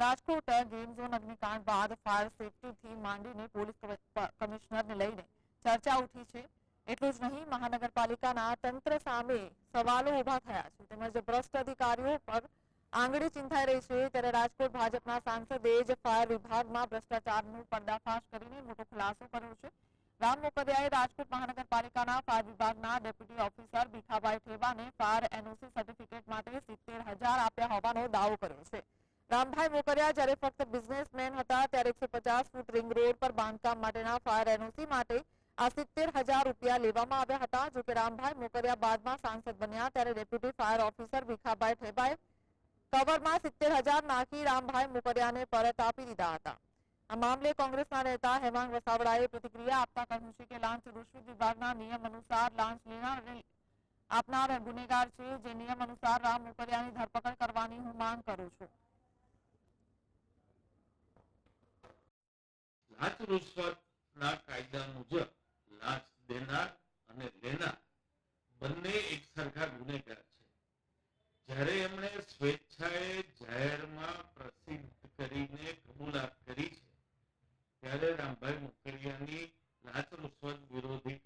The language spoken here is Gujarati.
રાજકોટ ગેમ ઝોન અગ્નિકાંડ બાદ ફાયર સેફટીથી માંડીને પોલીસ કમિશનરને લઈને ચર્ચા ઉઠી છે. એટલું જ નહીં, મહાનગરપાલિકાના તંત્ર સામે સવાલો ઊભા થયા છે. તેમજ ભ્રષ્ટ અધિકારીઓ પર આંગળી ચિંતાઈ રહી છે. ત્યારે રાજકોટ ભાજપના સાંસદે જ ફાયર વિભાગમાં ભ્રષ્ટાચારનું પર્દાફાશ કરીને મોટો ખુલાસો કર્યો છે. રામ મોકરિયાએ રાજકોટ મહાનગરપાલિકાના ફાયર વિભાગના ડેપ્યુટી ઓફિસર ભીખાભાઈ ઠેવાને ફાયર એનઓસી સર્ટિફિકેટ માટે સિત્તેર હજાર આપ્યા હોવાનો દાવો કર્યો છે. રામભાઈ મોકરિયા જ્યારે ફક્ત બિઝનેસમેન હતા, ત્યારે એકસો પચાસ ફૂટ રિંગ રોડ પર બાંધકામ માટેના ફાયર એનઓસી માટે આ સિત્તેર હજાર રૂપિયા લેવામાં આવ્યા હતા. જોકે રામભાઈ મોકરિયા બાદમાં સાંસદ બન્યા ત્યારે ડેપ્યુટી ફાયર ઓફિસર ભીખાભાઈ ઠેબાએ કવરમાં સિત્તેર હજાર નાખી રામભાઈ મોકરિયાને પરત આપી દીધા હતા. આ મામલે કોંગ્રેસના નેતા હેમાંગ વસાવડાએ પ્રતિક્રિયા આપતા કહ્યું છે કે લાંચ રૂશ્વત વિભાગના નિયમ અનુસાર લાંચ લેનાર આપનાર ગુનેગાર છે. જે નિયમ અનુસાર રામ મોકરિયાની ધરપકડ કરવાની હું માંગ કરું છું. લાંચ રૂશ્વતના કાયદા મુજબ લાંચ દેનાર અને લેનાર બંને એક સરખા ગુનેગાર છે. જ્યારે એમણે સ્વેચ્છાએ જાહેરમાં પ્રસિદ્ધ કરીને કબૂલાત કરી છે, ત્યારે રામભાઈ મુકરિયાની લાંચ રૂશ્વત વિરોધી